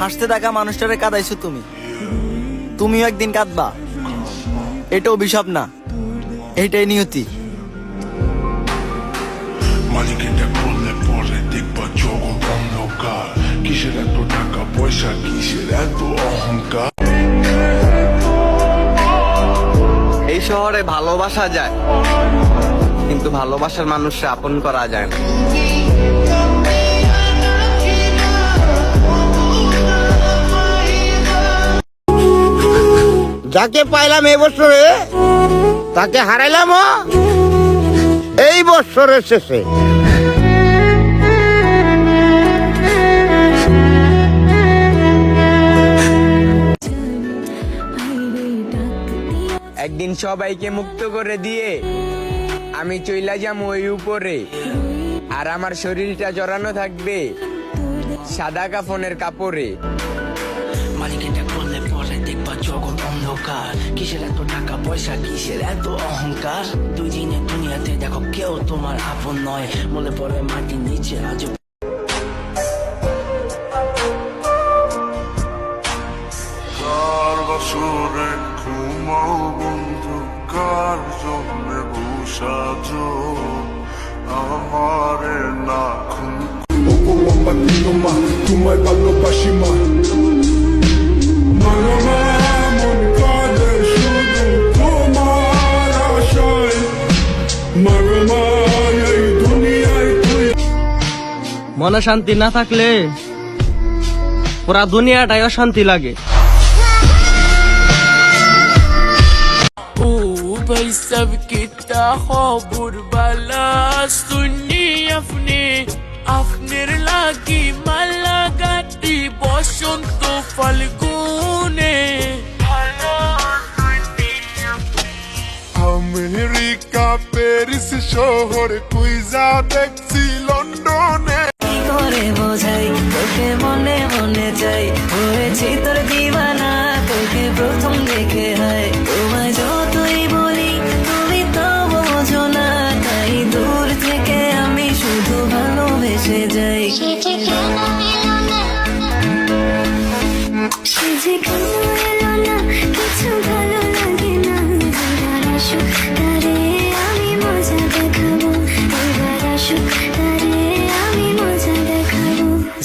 হাসতে থাকা মানুষটারে কাঁদাইছো তুমি। তুমিও একদিন কাঁদবা। এটা অভিশাপ না। এইটাই নিয়তি। মালিকেটা করলে পরে দেখবা অন্ধকার। কিসের এত টাকা পয়সা কিসের এত অহংকার? এই শহরে ভালোবাসা যায় কিন্তু ভালোবাসার মানুষরা আপন করা যায় না। যাকে পাইলাম এই বছরে তাকে হারাইলাম এই বছরের শেষে। একদিন সবাইকে মুক্ত করে দিয়ে আমি চইলা যাম ওই উপরে। আর আমার শরীরটা জড়ানো থাকবে সাদা কাফনের কাপড়ে। অন্ধকার কিসের এত টাকা পয়সা কিসের এত অহংকার দুই দিনের দুনিয়াতে দেখো কেউ তোমার আপন নয় মনে পড়ে মাটির নিচে আজ কার ঘুমাও বন্ধু কার জন্য বসাজ আমারে না খুন তোমায় মনে শান্তি না থাকলে পুরা দুনিয়াটাই অশান্তি লাগে। ও ভাই সব কিতা খবর বালা শুনি আপনি আপনার লাগি মালা গাটি বসন্ত ফাল্গুনে। আমেরিকা প্যারিস শহর কুইজা দেখছি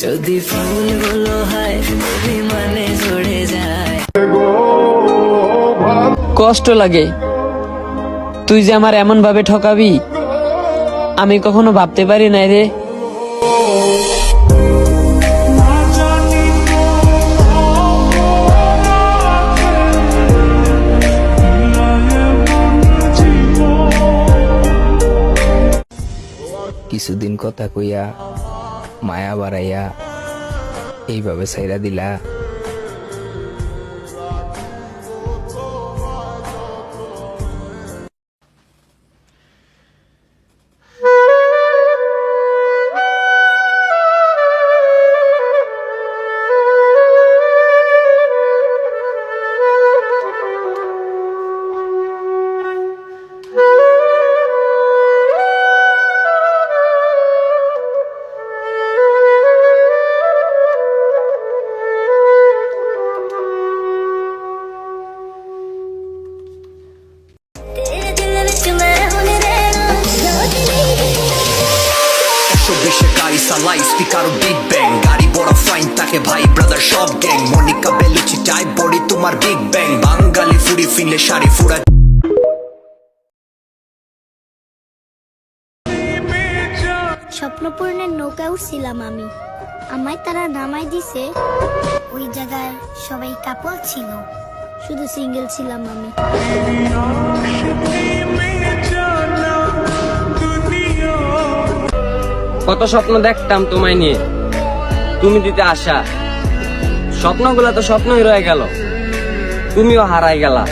যদি ফুলগুলো হয় অভিমানে ঝরে যায়। কষ্ট লাগে। তুই যে আমার এমন ভাবে ঠকাবি আমি কখনো ভাবতে পারি নাই রে। কিছুদিন কথা কইয়া মায়া বাড়াইয়া এইভাবে সাইরা দিলা। একশো বিশে গাড়ি সালাই স্পিকার বিগ ব্যাং গাড়ি বড় ফাইন তাকে ভাই ব্রাদার সব gang Monica Bellucci type body তোমার বিগ ব্যাং বাঙালি ফুরি ফিনলে শাড়ি ফুরা স্বপ্নপূর্ণের নৌকা উঠছিলাম আমি। আমায় তারা নামাই দিছে। ওই জায়গায় সবাই কাপল ছিল। শুধু সিঙ্গেল ছিলাম আমি। কত স্বপ্ন দেখতাম তোমায় নিয়ে। তুমি দিতে আসা স্বপ্নগুলো তো স্বপ্নই রয়ে গেল। তুমিও হারাই গেলা।